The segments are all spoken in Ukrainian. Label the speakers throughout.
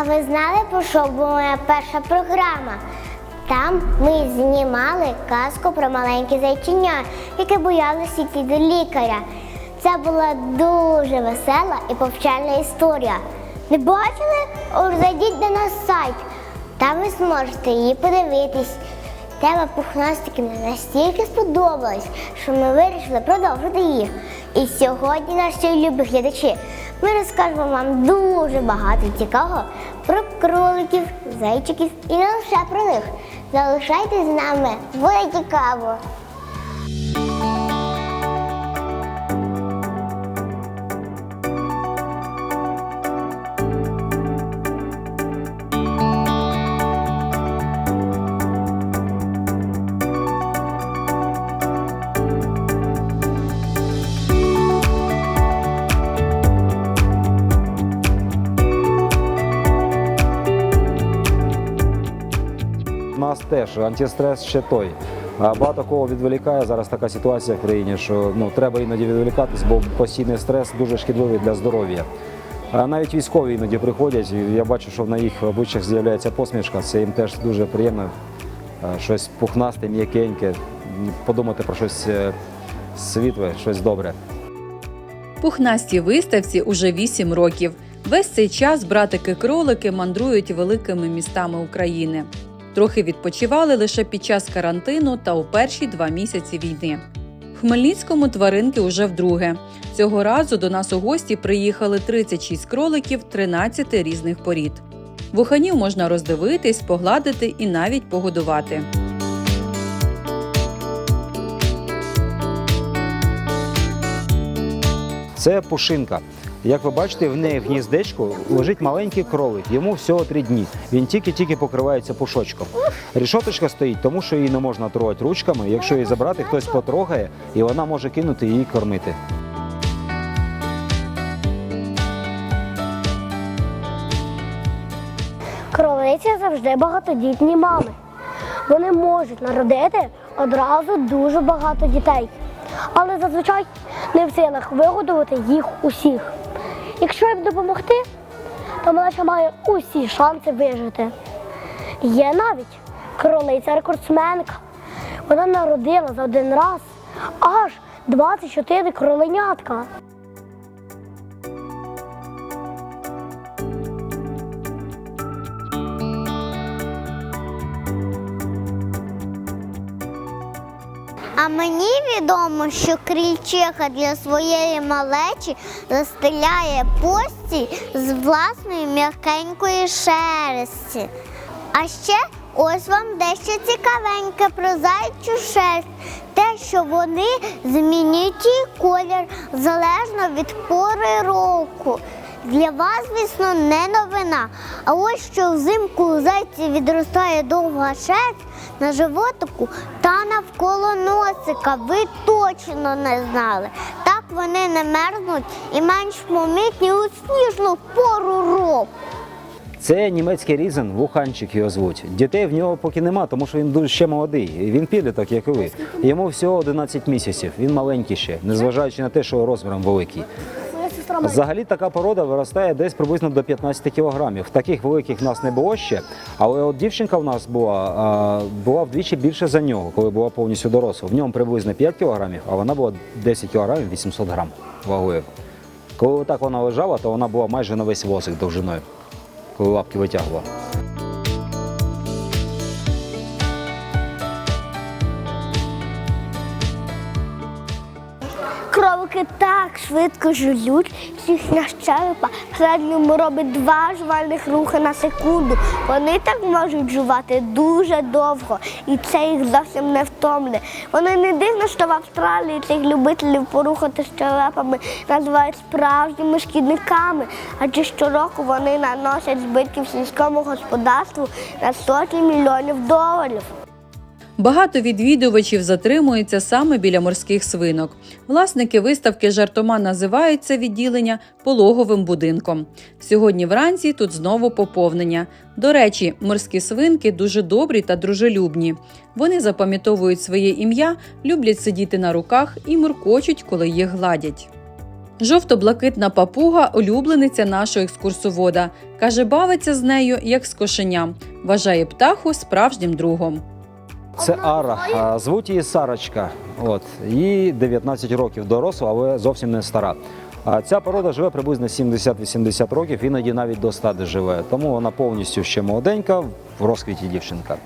Speaker 1: А ви знали, про що була моя перша програма? Там ми знімали казку про маленьке зайчиня, яке боялося йти до лікаря. Це була дуже весела і повчальна історія. Не бачили? Зайдіть на наш сайт. Там ви зможете її подивитись. Тема пухнастиків нам настільки сподобалась, що ми вирішили продовжити її. І сьогодні, наші любі глядачі, ми розкажемо вам дуже багато цікавого про кроликів, зайчиків і не лише про них. Залишайтесь з нами, буде цікаво!
Speaker 2: Теж антистрес ще той. Багато кого відволікає зараз така ситуація в країні, що ну треба іноді відволікатись, бо постійний стрес дуже шкідливий для здоров'я. Навіть військові іноді приходять, я бачу, що на їх обличчях з'являється посмішка. Це їм теж дуже приємно. Щось пухнасте, м'якеньке, подумати про щось е, світле, щось добре.
Speaker 3: Пухнастій виставці уже 8 років. Весь цей час братики-кролики мандрують великими містами України. Трохи відпочивали лише під час карантину та у перші два місяці війни. В Хмельницькому тваринки уже вдруге. Цього разу до нас у гості приїхали 36 кроликів 13 різних порід. Вуханів можна роздивитись, погладити і навіть погодувати.
Speaker 2: Це пушинка. Як ви бачите, в неї в гніздечку лежить маленький кролик. Йому всього три дні. Він тільки-тільки покривається пушочком. Рішоточка стоїть, тому що її не можна трогати ручками. Якщо її забрати, хтось потрогає, і вона може кинути її кормити.
Speaker 4: Кролиці завжди багатодітні мами. Вони можуть народити одразу дуже багато дітей, але зазвичай не в силах вигодувати їх усіх. Якщо їм допомогти, то малеча має усі шанси вижити. Є навіть кролиця рекордсменка. Вона народила за один раз аж 24 кроленятка.
Speaker 1: Мені відомо, що крільчиха для своєї малечі застеляє пості з власної м'якенької шерсті. А ще ось вам дещо цікавеньке про зайчу шерсть. Те, що вони змінюють її колір залежно від пори року. Для вас, звісно, не новина. А ось що взимку у зайці відростає довга шерсть на животику та навколо носика. Ви точно не знали. Так вони не мерзнуть і менш помітні у сніжну пору року.
Speaker 2: Це німецький різен, вуханчик його звуть. Дітей в нього поки нема, тому що він дуже ще молодий. Він піде так, як і ви. Йому всього 11 місяців. Він маленький ще, незважаючи на те, що розміром великий.
Speaker 4: Моя.
Speaker 2: Взагалі така порода виростає десь приблизно до 15 кілограмів. Таких великих в нас не було ще. Але от дівчинка в нас була, була вдвічі більше за нього, коли була повністю доросла. В ньому приблизно 5 кілограмів, а вона була 10 кілограмів 800 грам вагою. Коли так вона лежала, то вона була майже на весь восик довжиною, коли лапки витягувала.
Speaker 4: Кролики так швидко жують, їхня щелепа в середньому робить два жувальних рухи на секунду. Вони так можуть жувати дуже довго, і це їх зовсім не втомлює. Вони не дивно, що в Австралії цих любителів порухати щелепами називають справжніми шкідниками, адже щороку вони наносять збитків сільському господарству на сотні мільйонів доларів.
Speaker 3: Багато відвідувачів затримуються саме біля морських свинок. Власники виставки жартома називають це відділення пологовим будинком. Сьогодні вранці тут знову поповнення. До речі, морські свинки дуже добрі та дружелюбні. Вони запам'ятовують своє ім'я, люблять сидіти на руках і муркочуть, коли їх гладять. Жовто-блакитна папуга улюблениця нашого екскурсовода. Каже, бавиться з нею як з кошеням. Вважає птаху справжнім другом.
Speaker 2: Це Ара. Звуть її Сарочка. От. Їй 19 років доросла, але зовсім не стара. А ця порода живе приблизно 70-80 років, іноді навіть до 100 живе. Тому вона повністю ще молоденька, в розквіті дівчинка.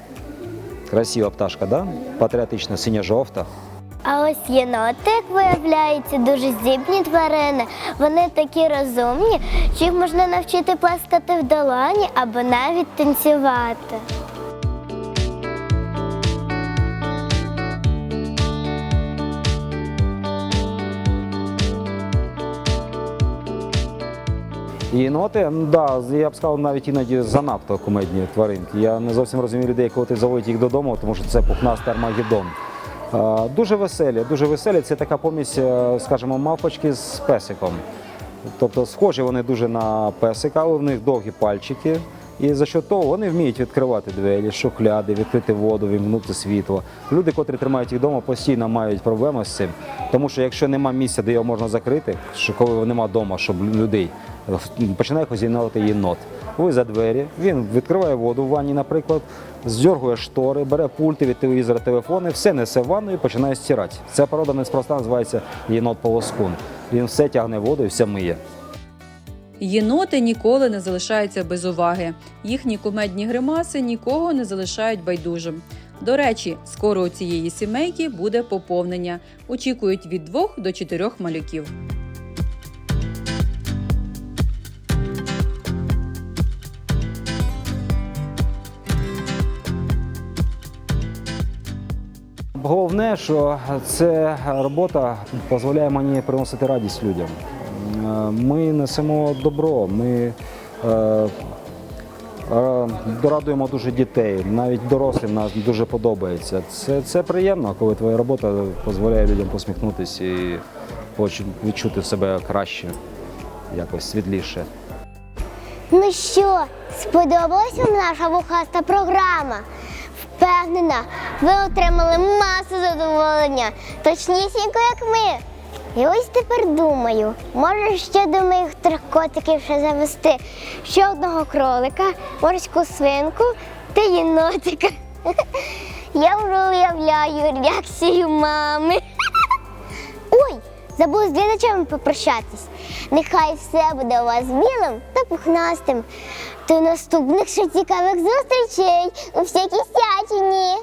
Speaker 2: Красива пташка, да? Патріотична, синя-жовта.
Speaker 1: А ось єнотик, виявляється, дуже здібні тварини. Вони такі розумні, що їх можна навчити плескати в долоні або навіть танцювати.
Speaker 2: І ну, да, я б сказав, навіть іноді занадто кумедні тваринки. Я не зовсім розумію людей, коли ти заводять їх додому, тому що це пухнастий армагеддон. Дуже веселі, дуже веселі. Це така помість, е, скажімо, мавпочки з песиком. Тобто схожі вони дуже на песика, але в них довгі пальчики. І за що того вони вміють відкривати двері, шухляди, відкрити воду, вімкнути світло. Люди, котрі тримають їх вдома, постійно мають проблеми з цим. Тому що якщо нема місця, де його можна закрити, що коли нема вдома, щоб людей починає хозяйнувати єнот. Ви за двері, він відкриває воду в ванні, наприклад, здергує штори, бере пульти від телевізора, телефони, все несе в ванну і починає стирати. Ця порода неспроста називається єнот полоскун. Він все тягне воду і все миє.
Speaker 3: Єноти ніколи не залишаються без уваги. Їхні кумедні гримаси нікого не залишають байдужим. До речі, скоро у цієї сімейки буде поповнення. Очікують від двох до чотирьох малюків.
Speaker 2: Головне, що ця робота дозволяє мені приносити радість людям. Е, Ми несемо добро, ми е, е, дорадуємо дуже дітей, навіть дорослим нам дуже подобається. Це, це приємно, коли твоя робота дозволяє людям посміхнутися і відчути себе краще, якось світліше.
Speaker 1: Ну що, сподобалась вам наша вухаста програма? Впевнена, ви отримали масу задоволення, точнісінько, як ми. І ось тепер думаю, може ще до моїх трьох котиків ще завести ще одного кролика, морську свинку та єнотика. Я вже уявляю реакцію мами. Ой, забула з глядачами попрощатись. Нехай все буде у вас білим та пухнастим до наступних ще цікавих зустрічей у всякій сячині.